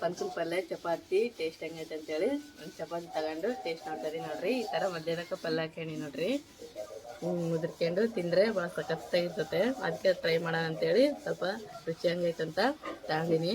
ಪನ್ಕನ್ ಪಲ್ಯ ಚಪಾತಿ ಟೇಸ್ಟ್ ಹೆಂಗೈತೆ ಅಂತೇಳಿ. ಒಂದು ಚಪಾತಿ ತಗೊಂಡು ಟೇಸ್ಟ್ ನೋಡ್ತಾರಿ ನೋಡ್ರಿ. ಈ ಥರ ಮಧ್ಯಾಹ್ನಕ್ಕೆ ಪಲ್ಯ ಹಾಕ್ಯಣಿ ನೋಡ್ರಿ. ಮುದ್ರಕೊಂಡು ತಿಂದರೆ ಭಾಳ ಸಖತ್ತಾಗಿರ್ತತೆ ಅದಕ್ಕೆ ಟ್ರೈ ಮಾಡೋಣ ಅಂತೇಳಿ ಸ್ವಲ್ಪ ರುಚಿ ಅಂತ ತಗೊಂಡಿನಿ.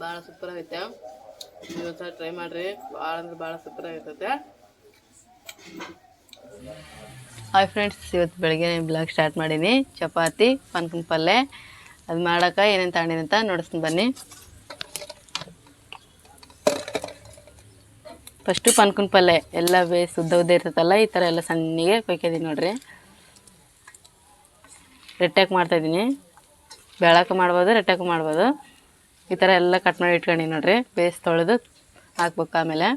ಭಾಳ ಸೂಪರ್ ಆಗೈತೆ ಇವತ್ತು ಟ್ರೈ ಮಾಡ್ರಿ. ಭಾಳ ಅಂದ್ರೆ ಭಾಳ ಸೂಪರ್ ಆಗಿರ್ತೈತೆ ಹಾಯ್ ಫ್ರೆಂಡ್ಸ್ ಇವತ್ತು ಬೆಳಗ್ಗೆ ಬ್ಲಾಗ್ ಸ್ಟಾರ್ಟ್ ಮಾಡೀನಿ. ಚಪಾತಿ ಪನ್ಕನ್ ಪಲ್ಯ ಅದು ಮಾಡೋಕೆ ಏನೇನು ತಗೊಂಡಿನಿ ಅಂತ ನೋಡಿಸ್ತೀನಿ ಬನ್ನಿ. ಫಸ್ಟು ಪನ್ಕನ್ ಪಲ್ಯ ಎಲ್ಲ ಬೇಸ್ ಉದ್ದ ಉದ್ದ ಇರ್ತೈತಲ್ಲ, ಈ ಥರ ಎಲ್ಲ ಸಣ್ಣಗೆ ಕೊಯ್ಕಿದೀನಿ ನೋಡ್ರಿ. ರೆಟ್ಟಾಕ್ ಮಾಡ್ತಾಯಿದ್ದೀನಿ ಬೆಳಕು ಮಾಡ್ಬೋದು ರೆಟ್ಟಾಕು ಮಾಡ್ಬೋದು. ಈ ಥರ ಎಲ್ಲ ಕಟ್ ಮಾಡಿ ಇಟ್ಕೊಂಡಿನಿ ನೋಡ್ರಿ. ಬೇಸ್ ತೊಳೆದು ಹಾಕ್ಬೇಕು ಆಮೇಲೆ.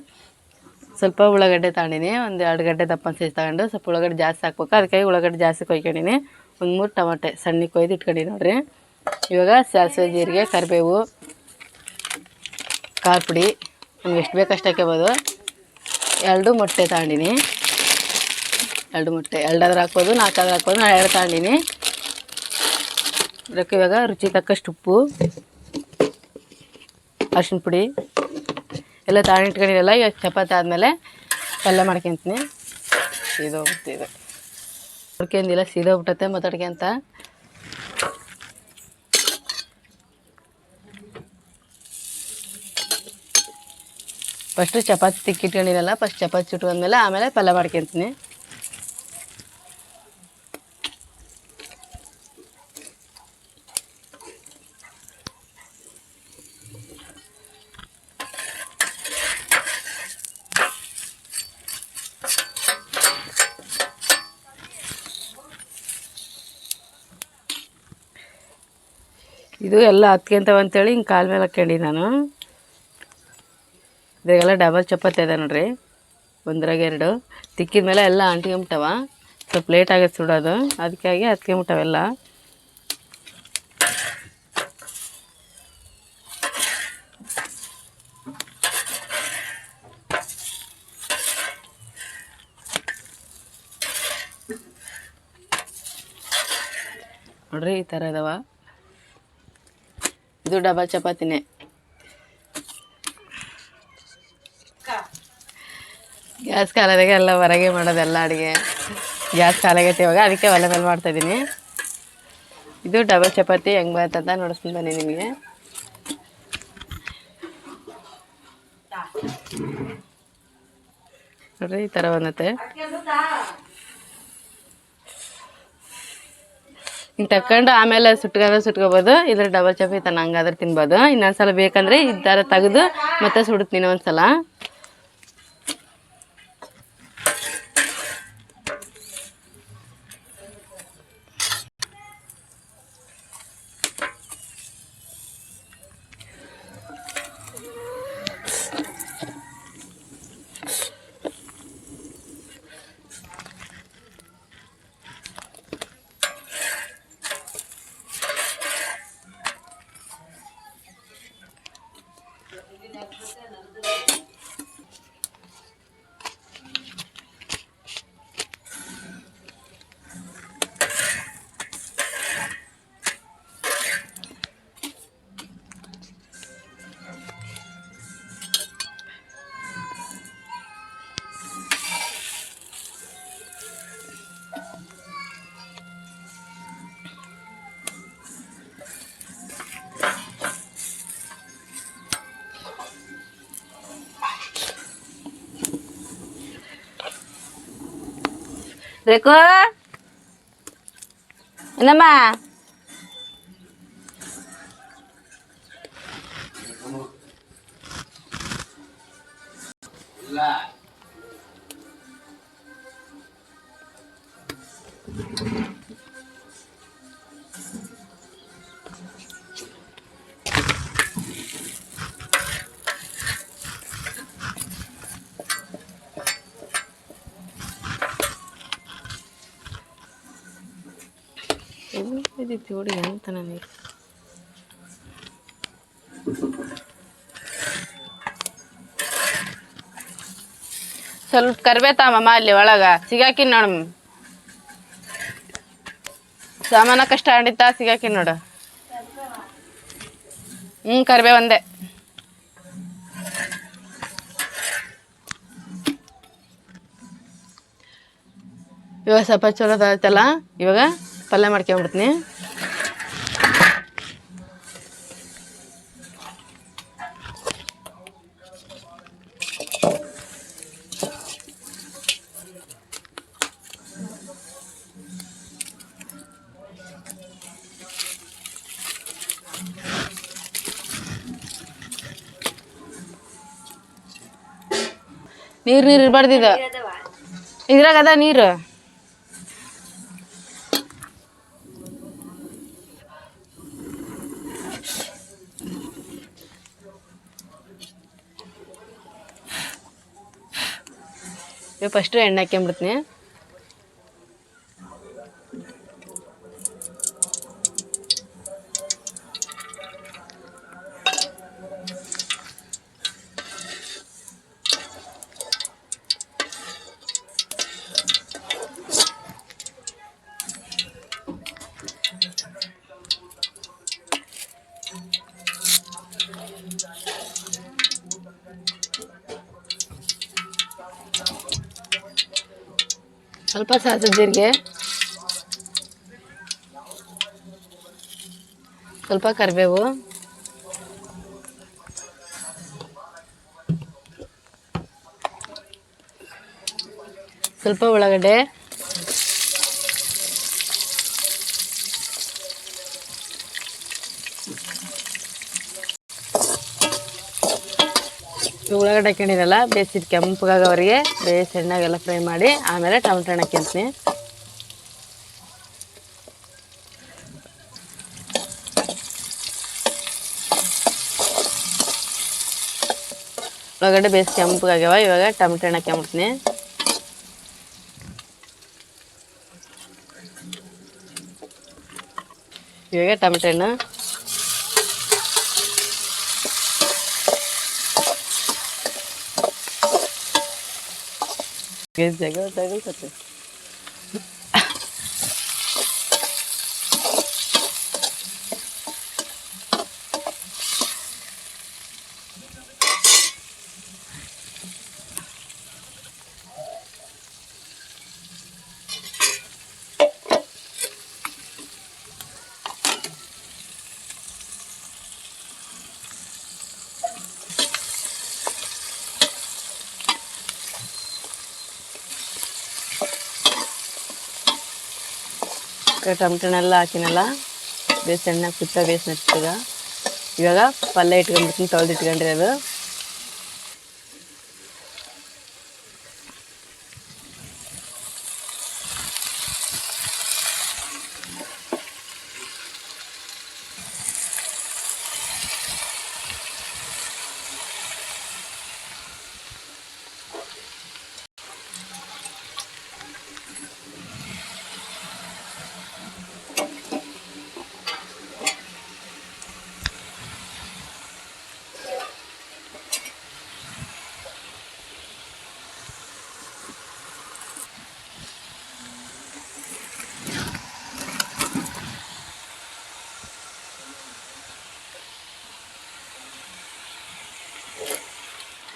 ಸ್ವಲ್ಪ ಉಳ್ಳಾಗಡ್ಡೆ ತಗೊಂಡಿನಿ, ಒಂದು ಎರಡು ಗಡ್ಡೆ ದಪ್ಪನ ಸೈಜ್ ತಗೊಂಡು ಸ್ವಲ್ಪ ಉಳ್ಳಾಗಡ್ಡೆ ಜಾಸ್ತಿ ಹಾಕ್ಬೇಕು. ಅದಕ್ಕಾಗಿ ಉಳ್ಳಾಗಡ್ಡೆ ಜಾಸ್ತಿ ಕೊಯ್ಕೊಂಡಿನಿ. ಒಂದು ಮೂರು ಟೊಮಟೆ ಸಣ್ಣ ಕೊಯ್ದು ಇಟ್ಕೊಂಡಿ ನೋಡ್ರಿ. ಇವಾಗ ಸಾಸಿವೆ, ಜೀರಿಗೆ, ಕರಿಬೇವು, ಖಾರ ಪುಡಿ, ನಮ್ಗೆ ಎಷ್ಟು ಬೇಕಷ್ಟು ಹಾಕ್ಕೋಬೋದು ಎರಡು ಮೊಟ್ಟೆ ತಗೊಂಡಿನಿ. ಎರಡು ಮೊಟ್ಟೆ, ಎರಡಾದ್ರೂ ಹಾಕ್ಬೋದು, ನಾಲ್ಕಾದ್ರೂ ಹಾಕ್ಬೋದು, ನಾನು ಎರಡು ತಗೊಂಡಿನಿ. ಅದಕ್ಕೆ ಇವಾಗ ರುಚಿ ತಕ್ಕಷ್ಟು ಉಪ್ಪು. ಅರ್ಶಿಣ ಪುಡಿ, ಎಲ್ಲ ತಾಳಿ ಇಟ್ಕೊಂಡಿರಲ್ಲ ಇವಾಗ ಚಪಾತಿ ಆದಮೇಲೆ ಪಲ್ಯ ಮಾಡ್ಕೊತೀನಿ. ಇದು ಹುಡ್ಕೊಂಡಿಲ್ಲ ಸೀದೋಗ್ಬಿಟ್ಟತೆ ಮಾತಾಡ್ಕೊಂತ ಫಸ್ಟು ಚಪಾತಿ ತಿಕ್ಕಿಟ್ಕೊಂಡಿರಲ್ಲ ಫಸ್ಟ್ ಚಪಾತಿ ಚುಟ್ಕೊಂಡ್ಮೇಲೆ ಆಮೇಲೆ ಪಲ್ಯ ಮಾಡ್ಕೊತೀನಿ. ಇದು ಎಲ್ಲ ಹತ್ಕೊಂತವ ಅಂತೇಳಿ ಹಿಂಗೆ ಕಾಲ ಮೇಲೆ ಹಾಕ್ಕೊಂಡಿ ನಾನು. ಇದಾಗೆಲ್ಲ ಡಬಲ್ ಚಪಾತಿ ಇದೆ ನೋಡ್ರಿ. ಒಂದ್ರಾಗ ಎರಡು. ತಿಕ್ಕಿದ ಮೇಲೆ ಎಲ್ಲ ಅಂಟ್ಕೊಂಬಿಟ್ಟವ ಸ್ವಲ್ಪ ಲೇಟ್ ಆಗೈತೆ ಸುಡೋದು ಅದಕ್ಕಾಗಿ ಹತ್ಕೊಂಬಿಟ್ಟವೆಲ್ಲ ನೋಡ್ರಿ ಈ ಥರ ಇದಾವ. ಇದು ಡಬಲ್ ಚಪಾತಿನೇ. ಗ್ಯಾಸ್ ಕಾಲದಾಗೆ ಎಲ್ಲ ಹೊರಗೆ ಮಾಡೋದೆಲ್ಲ ಅಡುಗೆ. ಗ್ಯಾಸ್ ಕಾಲಾಗೈತೆ ಇವಾಗ ಅದಕ್ಕೆ ಒಲೆ ಮೇಲೆ ಮಾಡ್ತಾಯಿದ್ದೀನಿ ಇದು ಡಬಲ್ ಚಪಾತಿ ಹೆಂಗೆ ಬರ್ತಂತ ನೋಡಿಸ್ತೀನಿ ಬನ್ನಿ ನಿಮಗೆ. ನೋಡ್ರಿ, ಈ ಥರ ಬಂದತೆ. ಹಿಂಗೆ ತಕ್ಕೊಂಡು ಆಮೇಲೆ ಸುಟ್ಕೊಂಡ್ರೆ ಸುಟ್ಕೋಬೋದು ಇದ್ರ ಡಬಲ್ ಚಪಾತಿ ತನ್ನ ಹಂಗಾದ್ರೆ ತಿನ್ಬೋದು. ಇನ್ನೊಂದ್ಸಲ ಬೇಕಂದ್ರೆ ಈ ಥರ ತೆಗೆದು ಮತ್ತೆ ಸುಡುತ್ತೀನಿ ಒಂದ್ಸಲ ರೇಖು ಏನಮ್ಮ ಬಂದಿತ್ತು ನೋಡಿ ಅಂತ ನನಗೆ ಸ್ವಲ್ಪ ಕರ್ಬೇತಾಮಮ್ಮ ಅಲ್ಲಿ ಒಳಗ. ಸಿಗಾಕಿನ್ ನೋಡು ಸಾಮಾನ ಕಷ್ಟ ಅಂಡಿತ್ತ ಸಿಗಾಕಿ ನೋಡು. ಹ್ಞೂ ಕರ್ಬೇ ಒಂದೆ. ಇವಾಗ ಸ್ವಲ್ಪ ಚಲೋದಾಯ್ತಲ್ಲ ಇವಾಗ? ಪಲ್ಯ ಮಾಡ್ಕೊಂಬಿಡ್ತೀನಿ. ನೀರು ನೀರು ಇರಬಾರ್ದಿದ ಇದು. ಇದ್ರಾಗ ಅದ ನೀರು. ಇವಾಗ ಫಸ್ಟು ಎಣ್ಣೆ ಹಾಕ್ಕೊಂಬಿಡ್ತೀನಿ ಸ್ವಲ್ಪ ಸಾಸಿವೆ ಜೀರಿಗೆ ಸ್ವಲ್ಪ ಕರಿಬೇವು. ಸ್ವಲ್ಪ ಉಳ್ಳಾಗಡ್ಡೆ. ಉಳ್ಳಾಗಡ್ಡೆ ಹಾಕೊಂಡಿರಲ್ಲ, ಬೇಯಿಸಿದ ಕೆಂಪಗಾಗವರೆಗೆ ಬೇಯಿಸಿ ಎಣ್ಣೆಗೆಲ್ಲ ಫ್ರೈ ಮಾಡಿ, ಆಮೇಲೆ ಟೊಮೆಟೊ ಹಣ್ಣು ಹಾಕ್ಯಂತೀನಿ ಉಳ್ಳಾಗಡ್ಡೆ ಬೇಯಿಸಿ ಕೆಂಪಗಾಗ್ಯಾವ, ಇವಾಗ ಟೊಮೆಟೊ ಹಣ್ಣು ಹಾಕ್ಕೊಂಬಿಡ್ತೀನಿ. ಇವಾಗ ಟೊಮೆಟೊ ಹಣ್ಣು Gezecek, öyle saygın satıyor. ಟೊಮೆಟೊನೆಲ್ಲ ಹಾಕಿನಲ್ಲ base ಎಣ್ಣೆ ಕುತ್ತ ಬೇಸ್ ಇವಾಗ ಪಲ್ಯ ಇಟ್ಕೊಂಡ್ಬಿಟ್ಟು ತೊಳೆದು ಇಟ್ಕೊಂಡಿರೋದು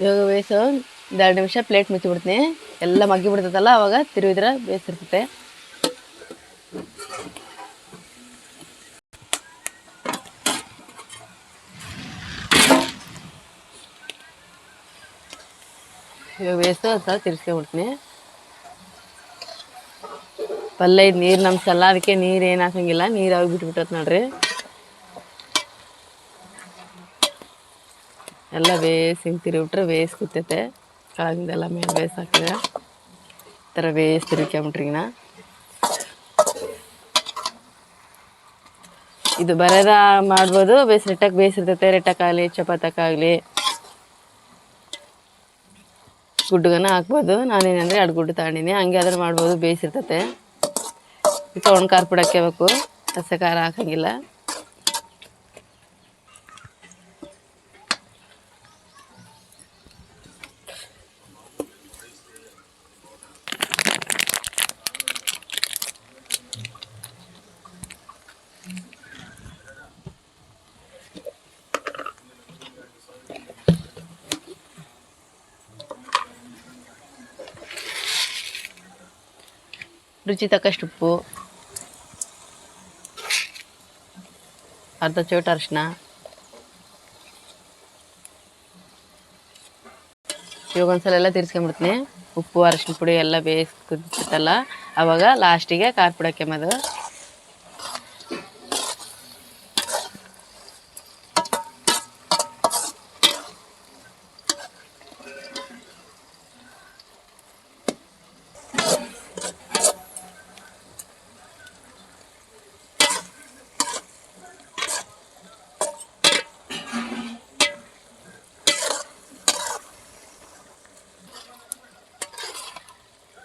ಇವಾಗ ಬೇಯಿಸೋ ಒಂದು ಎರಡು ನಿಮಿಷ ಪ್ಲೇಟ್ ಮುಚ್ಚಿಬಿಡ್ತೀನಿ. ಎಲ್ಲ ಮಗ್ಗಿ ಬಿಡ್ತೈತಲ್ಲ, ಅವಾಗ ತಿರುವಿದ್ರೆ ಬೇಯಿಸಿರ್ತೈತೆ. ಇವಾಗ ಬೇಯಿಸು ಅಂತ ತಿರ್ಸ್ಕೊಂಬಿಡ್ತೀನಿ ಪಲ್ಯ, ಇದು ನೀರು ನಮ್ಸಲ್ಲ ಅದಕ್ಕೆ ನೀರು ಏನು ಹಾಕಂಗಿಲ್ಲ, ನೀರು ಆಗಿ ಬಿಟ್ಬಿಟ್ಟತ್ ನೋಡ್ರಿ. ಎಲ್ಲ ಬೇಯಿಸಿ ಹಿಂಗೆ ತಿರುಗಿಬಿಟ್ರೆ ಬೇಯಿಸಿ ಕೂತೈತೆ ಕೆಳಗಿಂದೆಲ್ಲ ಮೇಲೆ ಬೇಯಿಸಿ ಹಾಕಿದ್ರೆ ಈ ಥರ ಬೇಯಿಸಿ ತಿರ್ಕೊಂಬಿಟ್ರಿ ನಾ ಇದು ಬರದ ಮಾಡ್ಬೋದು, ಬೇಸ್ ರೆಟ್ಟಕ್ಕೆ ಬೇಯಿಸಿರ್ತೈತೆ ರೆಟ್ಟಕ್ಕಾಗಲಿ, ಚಪಾತಕ್ಕಾಗಲಿ. ಗುಡ್ಡುಗನ ಹಾಕ್ಬೋದು. ನಾನೇನಂದರೆ ಎರಡು ಗುಡ್ಡು ತಗೊಂಡಿನಿ. ಹಂಗೆ ಆದ್ರೆ ಮಾಡ್ಬೋದು ಬೇಯಿಸಿರ್ತೈತೆ ಖಾರ ಪುಡಿ ಹಾಕ್ಕೋಬೇಕು ಹಸೆ ಖಾರ ಹಾಕಂಗಿಲ್ಲ. ರುಚಿ ತಕ್ಕಷ್ಟು ಉಪ್ಪು, ಅರ್ಧ ಚೋಟ ಅರಿಶಿನ ಇವಾಗ ಒಂದ್ಸಲ ಎಲ್ಲ ತಿರ್ಸ್ಕೊಂಡ್ಬಿಡ್ತೀನಿ. ಉಪ್ಪು ಅರಿಶಿನ ಪುಡಿ ಎಲ್ಲ ಬೇಯಿಸ್ಕೊತಲ್ಲ ಅವಾಗ ಲಾಸ್ಟಿಗೆ ಖಾರ ಪುಡಿ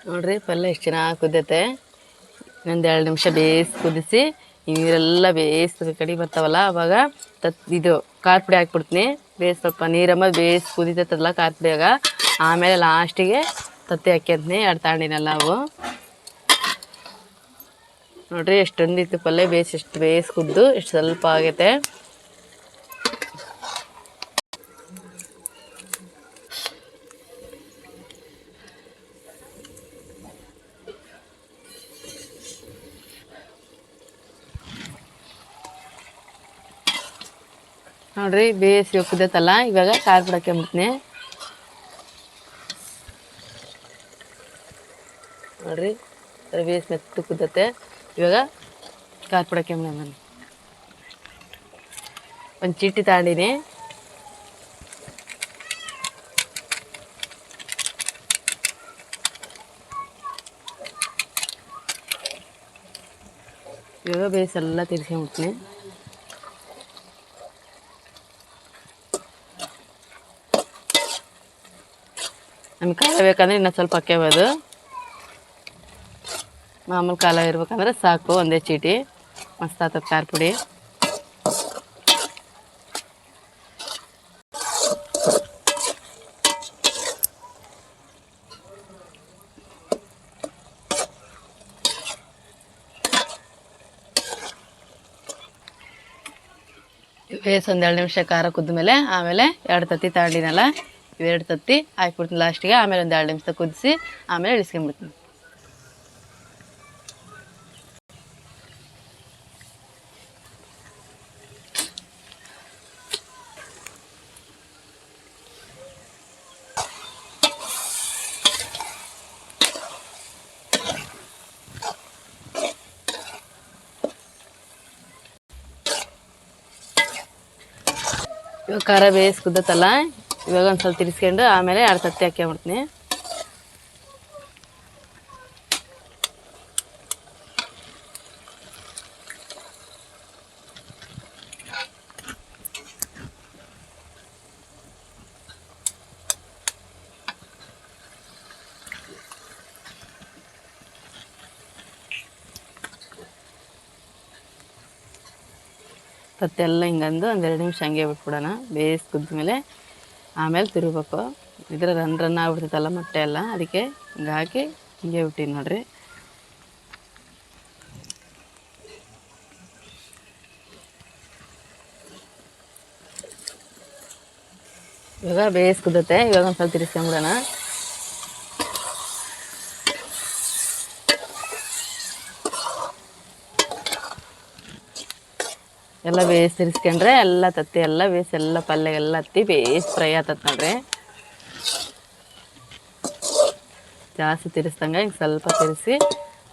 ನೋಡ್ರಿ ಪಲ್ಯ ಎಷ್ಟು ಚೆನ್ನಾಗಿ ಕುದ್ದೈತೆ ಇನ್ನೊಂದು ಎರಡು ನಿಮಿಷ ಬೇಯಿಸಿ ಕುದಿಸಿ ನೀರೆಲ್ಲ ಬೇಯಿಸಿ ಕಡಿ ಬರ್ತಾವಲ್ಲ, ಅವಾಗ ತತ್ ಇದು ಖಾರ ಪುಡಿ ಹಾಕ್ಬಿಡ್ತೀನಿ. ಬೇಯಿಸಿ ಸ್ವಲ್ಪ ನೀರಮ್ಮ ಬೇಯಿಸಿ ಕುದಿತೈತಲ್ಲ ಖಾರ ಪುಡಿಯಾಗ ಆಮೇಲೆ ಲಾಸ್ಟಿಗೆ ತತ್ತಿ ಹಾಕ್ಯಂತೀನಿ ಎರಡು ತಾಂಡಿನೆಲ್ಲ ಅವು. ನೋಡ್ರಿ, ಎಷ್ಟೊಂದಿತ್ತು ಪಲ್ಯ ಬೇಯಿಸಿ ಎಷ್ಟು ಬೇಯಿಸಿ ಕುದ್ದು, ಎಷ್ಟು ಸ್ವಲ್ಪ ಆಗೈತೆ. ನೋಡ್ರಿ ಬೇಯಿಸಿ ಕುದ್ದೈತಲ್ಲ ಇವಾಗ ಖಾರ ಪುಡಿ ಹಾಕ್ಕೊಂಬಿಡ್ತೀನಿ ನೋಡ್ರಿ ಬೇಯಿಸಿ ಮೆತ್ತು ಕುದ್ದತ್ತೆ ಇವಾಗ ಖಾರ ಪುಡಿ ನಾನು. ಒಂದು ಚೀಟಿ ತಗೊಂಡಿನಿ. ಇವಾಗ ಬೇಯಿಸಿ ಎಲ್ಲ ನಮ್ಗೆ ಕಾಲ ಬೇಕಂದ್ರೆ ಇನ್ನೂ ಸ್ವಲ್ಪ ಹಾಕ್ಯಬೋದು ಮಾಮೂಲು ಕಾಲ ಇರ್ಬೇಕಂದ್ರೆ ಸಾಕು, ಒಂದೇ ಚೀಟಿ, ಮಸ್ತ್ ಆತದ ಖಾರ ಪುಡಿ. ಬೇಸ್ ಒಂದು ಎರಡು ನಿಮಿಷ ಖಾರ ಕುದ್ದ ಮೇಲೆ ಆಮೇಲೆ ಎರಡು ತತ್ತಿ ತಗೊಂಡಿನಲ್ಲ ಇವೆರಡು ತತ್ತಿ ಹಾಕ್ಬಿಡ್ತೀನಿ ಲಾಸ್ಟಿಗೆ, ಆಮೇಲೆ ಒಂದು ಎರಡು ನಿಮಿಷ ಕುದಿಸಿ, ಆಮೇಲೆ ಇಳಿಸ್ಕೊಂಬಿಡ್ತೀನಿ ಇವಾಗ ಖಾರ ಬೇಯಿಸಿ ಕುದ್ದತ್ತಲ್ಲ ಇವಾಗ ಒಂದು ಸ್ವಲ್ಪ ತಿರ್ಸ್ಕೊಂಡು ಆಮೇಲೆ ಎರಡು ತತ್ತಿ ಹಾಕ್ಕೊಂಬಿಡ್ತೀನಿ ತತ್ತಿ ಎಲ್ಲ ಹಿಂಗಂದು ಒಂದೆರಡು ನಿಮಿಷ ಹಂಗೆ ಬಿಟ್ಬಿಡೋಣ. ಬೇಯಿಸಿ ಕುದ್ಮೇಲೆ ಆಮೇಲೆ ತಿರುಗಬೇಕು. ಇದ್ರ ರನ್ ರನ್ ಆಗ್ಬಿಡ್ತೈತಲ್ಲ ಮೊಟ್ಟೆ ಎಲ್ಲ. ಅದಕ್ಕೆ ಹಿಂಗೆ ಹಾಕಿ ಹಿಂಗೆ ಬಿಟ್ಟಿನಿ ನೋಡ್ರಿ. ಇವಾಗ ಬೇಯಿಸಿ ಕುದ್ದತ್ತೆ ಇವಾಗ ಒಂದು ಸ್ವಲ್ಪ ತಿರ್ಸ್ಕೊಂಬಿಡೋಣ. ಎಲ್ಲ ಬೇಯಿಸಿ ತಿರ್ಸ್ಕೊಂಡ್ರೆ ಎಲ್ಲ ತತ್ತಿ, ಎಲ್ಲ ಬೇಯಿಸಿ ಎಲ್ಲ ಪಲ್ಯ, ಎಲ್ಲ ಹತ್ತಿ ಬೇಸ್ ಫ್ರೈ ಆತತ್ ನೋಡ್ರಿ. ಜಾಸ್ತಿ ತಿರ್ಸ್ದಂಗೆ ಹಿಂಗೆ ಸ್ವಲ್ಪ ತಿರ್ಸಿ,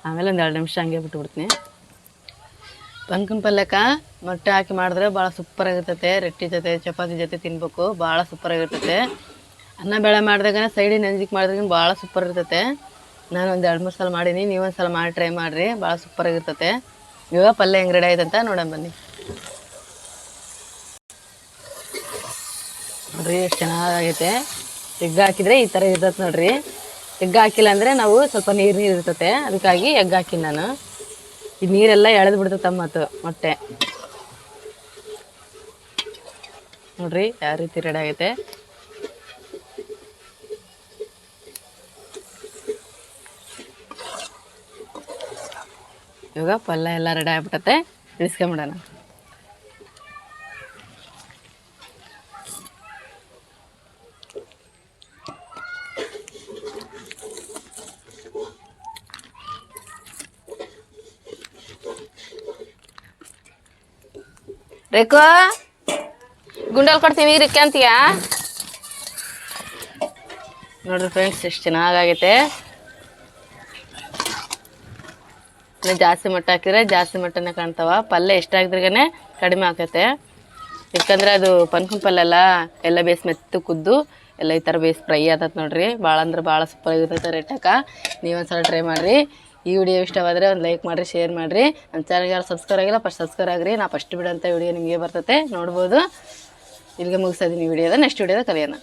ಆಮೇಲೆ ಒಂದು ಎರಡು ನಿಮಿಷ ಹಂಗೆ ಬಿಟ್ಬಿಡ್ತೀನಿ. ಪಂಕನ ಪಲ್ಯಕ್ಕೆ ಮೊಟ್ಟೆ ಹಾಕಿ ಮಾಡಿದ್ರೆ ಭಾಳ ಸೂಪರ್ ಆಗಿರ್ತೈತೆ, ರೊಟ್ಟಿ ಜೊತೆ, ಚಪಾತಿ ಜೊತೆ ತಿನ್ಬೇಕು, ಭಾಳ ಸೂಪರ್ ಆಗಿರ್ತೈತೆ. ಅನ್ನ ಬೇಳೆ ಮಾಡಿದಾಗ ಸೈಡಿನ ನೆಂಜಿಕ್ ಮಾಡಿದಾಗ ಭಾಳ ಸೂಪರ್ ಇರ್ತೈತೆ. ನಾನು ಒಂದು ಎರಡು ಮೂರು ಸಲ ಮಾಡೀನಿ, ನೀವು ಒಂದು ಸಲ ಮಾಡಿ ಟ್ರೈ ಮಾಡಿರಿ, ಭಾಳ ಸೂಪರ್ ಆಗಿರ್ತೈತೆ. ಇವಾಗ ಪಲ್ಯ ಹೆಂಗೆ ರೆಡಿ ಆಯ್ತಂತ ನೋಡೋಣ ಬನ್ನಿ. ನೋಡ್ರಿ, ಎಷ್ಟು ಚೆನ್ನಾಗೈತೆ. ಎಗ್ ಹಾಕಿದ್ರೆ ಈ ಥರ ಇರ್ತೈತೆ ನೋಡ್ರಿ. ಎಗ್ ಹಾಕಿಲ್ಲ ಅಂದರೆ ನಾವು ಸ್ವಲ್ಪ ನೀರು ನೀರು ಇರ್ತತೆ. ಅದಕ್ಕಾಗಿ ಎಗ್ ಹಾಕಿನಿ ನಾನು. ಈ ನೀರೆಲ್ಲ ಎಳೆದು ಬಿಡ್ತೈತೆ ಮತ್ತು ಮೊಟ್ಟೆ. ನೋಡ್ರಿ, ಯಾವ ರೀತಿ ರೆಡಿ ಆಗೈತೆ. ಇವಾಗ ಪಲ್ಯ ಎಲ್ಲ ರೆಡಿ ಆಗ್ಬಿಟ್ಟತೆ. ಇಳಿಸ್ಕೊಂಬಿಡೋಣ. ರೇಖೋ? ಗುಂಡಲ್ ಕೊಡ್ತೀನಿ ಇರಕ್ಕೆ ಅಂತೀಯ? ನೋಡ್ರಿ ಫ್ರೆಂಡ್ಸ್ ಎಷ್ಟು ಚೆನ್ನಾಗಾಗೈತೆ. ಜಾಸ್ತಿ ಮಟ್ಟ ಹಾಕಿದ್ರೆ ಜಾಸ್ತಿ ಮಟ್ಟನೇ ಕಾಣ್ತಾವ. ಪಲ್ಯ ಎಷ್ಟು ಹಾಕಿದ್ರಿಗನೆ ಕಡಿಮೆ ಆಕೈತೆ ಯಾಕಂದ್ರೆ ಅದು ಪನ್ಕನ್ ಪಲ್ಯ ಎಲ್ಲ ಎಲ್ಲ ಬೇಸ್ ಮೆತ್ತು ಕುದ್ದು, ಎಲ್ಲ ಈ ಥರ ಬೇಸ್ ಫ್ರೈ ಆತತ್ ನೋಡ್ರಿ. ಭಾಳ ಅಂದ್ರೆ ಭಾಳ ಸೂಪರ್ ಆಗಿರ್ತೈತೆ ರೇಟಕ್ಕ ನೀವೊಂದ್ಸಲ ಟ್ರೈ ಮಾಡಿರಿ. ಈ ವಿಡಿಯೋ ಇಷ್ಟವಾದರೆ ಒಂದು ಲೈಕ್ ಮಾಡಿರಿ, ಶೇರ್ ಮಾಡಿರಿ. ನಮ್ಮ ಚಾನಲ್ಗೆ ಯಾರು ಸಬ್ಸ್ಕ್ರೈಬ್ ಆಗಿಲ್ಲ ಫಸ್ಟ್ ಸಬ್ಸ್ಕ್ರೈಬ್ ಆಗಿರಿ. ನಾ ಫಸ್ಟ್ ಬಿಡೋಂಥ ವಿಡಿಯೋ ನಿಮಗೆ ಬರ್ತೈತೆ, ನೋಡ್ಬೋದು. ಇಲ್ಲಿಗೆ ಮುಗಿಸ್ತಾ ಇದ್ದೀನಿ ವಿಡಿಯೋದ. ನೆಕ್ಸ್ಟ್ ವಿಡಿಯೋದ ಕಲಿಯೋಣ.